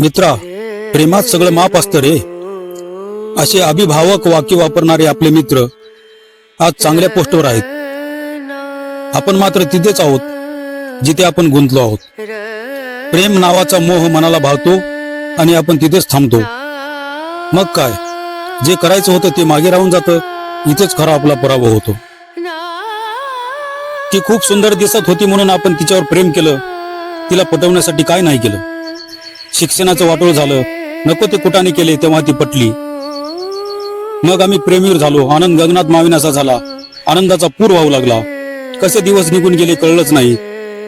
मित्रा प्रेमात सगळं माप असतं रे. असे अभिभावक वाक्य वापरणारे आपले मित्र आज चांगल्या पोस्टवर आहेत. आपण मात्र तिथेच आहोत जिथे आपण गुंतलो आहोत. प्रेम नावाचा मोह मनाला भावतो आणि आपण तिथेच थांबतो. मग काय? जे करायचं होतं ते मागे राहून जातं. इथेच खरा आपला पराभव होतो. ती खूप सुंदर दिसत होती म्हणून आपण तिच्यावर प्रेम केलं. तिला पटवण्यासाठी काय नाही केलं. शिक्षणाचं वाटोळ झालं. नको ते कुठाने केले तेव्हा ती पटली. मग आम्ही प्रेमीवर झालो. आनंद गगनात माविनासा झाला. आनंदाचा पूर वाहू लागला. कसे दिवस निघून गेले कळलंच नाही.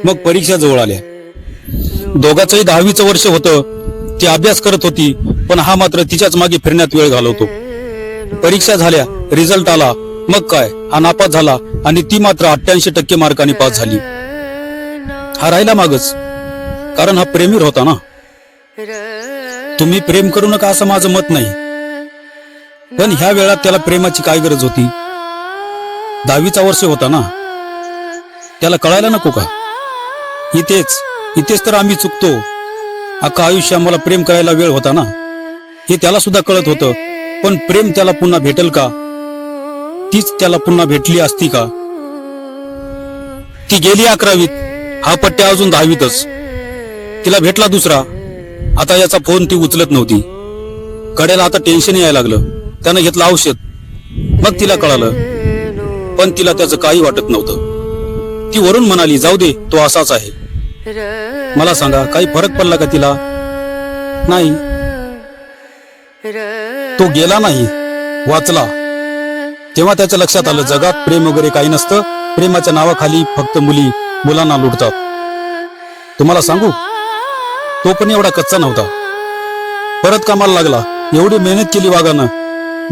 मग परीक्षा जवळ आल्या. दोघांचंही दहावीचं वर्ष होतं. ती अभ्यास करत होती पण हा मात्र तिच्याच मागे फिरण्यात वेळ घालवतो. परीक्षा झाल्या रिझल्ट आला. मग काय? हा नापास झाला आणि ती मात्र अठ्ठ्याऐंशी टक्के मार्काने पास झाली. हा राहिला मागच. कारण हा प्रेमीर होता ना. तुम्ही प्रेम करू नका असं माझं मत नाही. पण ह्या वेळात त्याला प्रेमाची काय गरज होती? दहावीचा वर्ष होता ना? त्याला कळायला नको का? इथेच इथेच तर आम्ही चुकतो. अख्खा आयुष्य आम्हाला प्रेम करायला वेळ होता ना? हे त्याला सुद्धा कळत होतं. पण प्रेम त्याला पुन्हा भेटेल का? तीच त्याला पुन्हा भेटली असती का? ती गेली अकरावीत. हा पट्ट्या अजून दहावीतच. तिला भेटला दुसरा. आता याचा फोन ती उचलत नव्हती. कड्याला आता टेन्शन यायला लागलं. त्यानं घेतलं औषध. मग तिला कळालं. पण तिला त्याचं काही वाटत नव्हतं. ती वरून म्हणाली जाऊ दे तो असाच आहे. मला सांगा काही फरक पडला का तिला? नाही. तो गेला नाही. वाचला. तेव्हा त्याच्या लक्षात आलं जगात प्रेम वगैरे काही नसतं. प्रेमाच्या नावाखाली फक्त मुली मुलांना लुटतात. तुम्हाला सांगू तो पण एवढा कच्चा नव्हता. परत कामाला लागला. एवढी मेहनत केली वागानं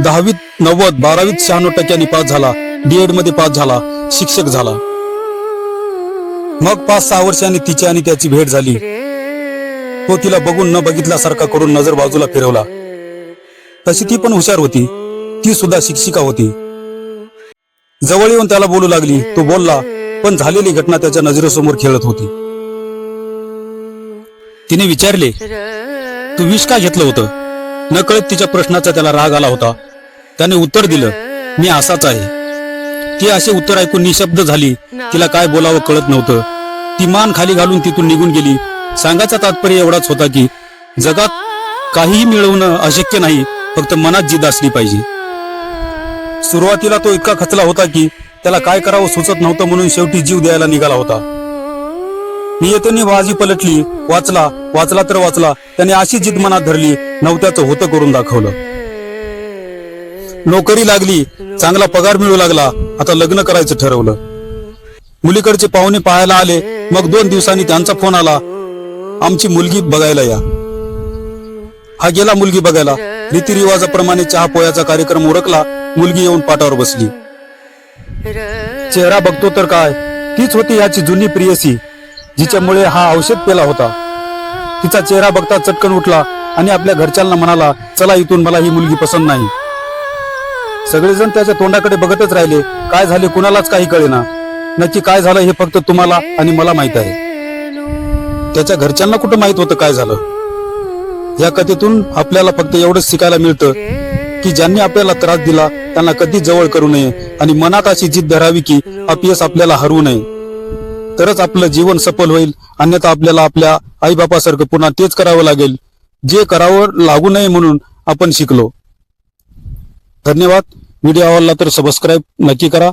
दहावीत नव्वद बारावीत शहाण्णव टक्क्यांनी पास झाला. डीएडमध्ये पास झाला. शिक्षक झाला. मग पाच सहा वर्षांनी तिची आणि त्याची भेट झाली. तो तिला बघून न बघितल्यासारखा करून नजर बाजूला फिरवला. तशी ती पण हुशार होती. ती सुद्धा शिक्षिका होती. जवळ येऊन त्याला बोलू लागली. तो बोलला पण झालेली घटना त्याच्या नजरेसमोर खेळत होती. तिने विचारले तू विष का घेतलं होतं? नकळत तिच्या प्रश्नाचा त्याला राग आला होता. त्याने उत्तर दिलं मी असाच आहे. ती असे उत्तर ऐकून निशब्द झाली तिला काय बोलावं कळत नव्हतं. ती मान खाली घालून तिथून निघून गेली. सांगायचा तात्पर्य एवढाच होता की जगात काहीही मिळवणं अशक्य नाही फक्त मनात जिद असली पाहिजे. सुरुवातीला तो इतका खचला होता की त्याला काय करावं सुचत नव्हतं म्हणून शेवटी जीव द्यायला निघाला होता. नियतेने बाजी पलटली. वाचला वाचला तर वाचला. त्याने अशी जिद मनात धरली नव्हत्याचं होतं करून दाखवलं. नोकरी लागली चांगला पगार मिळू लागला आता लग्न करायचं ठरवलं. मुलीकडचे पाहुणे पाहायला आले मग दोन दिवसांनी त्यांचा फोन आला. आमची मुलगी बघायला या. हा गेला मुलगी बघायला. रीतिरिवाजाप्रमाणे चहा पोयाचा कार्यक्रम उरकला मुलगी येऊन पाटावर बसली. चेहरा बघतो तर काय? तीच होती याची जुनी प्रियसी. जिच्यामुळे हा औषध पेला होता. तिचा चेहरा बघता चटकन उठला आणि आपल्या घरच्यांना म्हणाला चला इथून मला ही मुलगी पसंत नाही. सगळेजण त्याच्या तोंडाकडे बघतच राहिले. काय झाले कुणालाच काही कळेना. नक्की काय झालं हे फक्त तुम्हाला आणि मला माहीत आहे. त्याच्या घरच्यांना कुठं माहीत होतं काय झालं? या कथेतून आपल्याला फक्त एवढंच शिकायला मिळतं की ज्यांनी आपल्याला त्रास दिला त्यांना कधी जवळ करू नये आणि मनात अशी जिद्द धरावी की अपयश आपल्याला हरवू नये. तरच आपलं जीवन सफल होईल. अन्यथा आपल्याला आपल्या आईबापासारखं पुन्हा तेच करावं लागेल. जे करावं लागू नये म्हणून आपण शिकलो. धन्यवाद. व्हिडिओ आवडला तर सबस्क्राईब नक्की करा.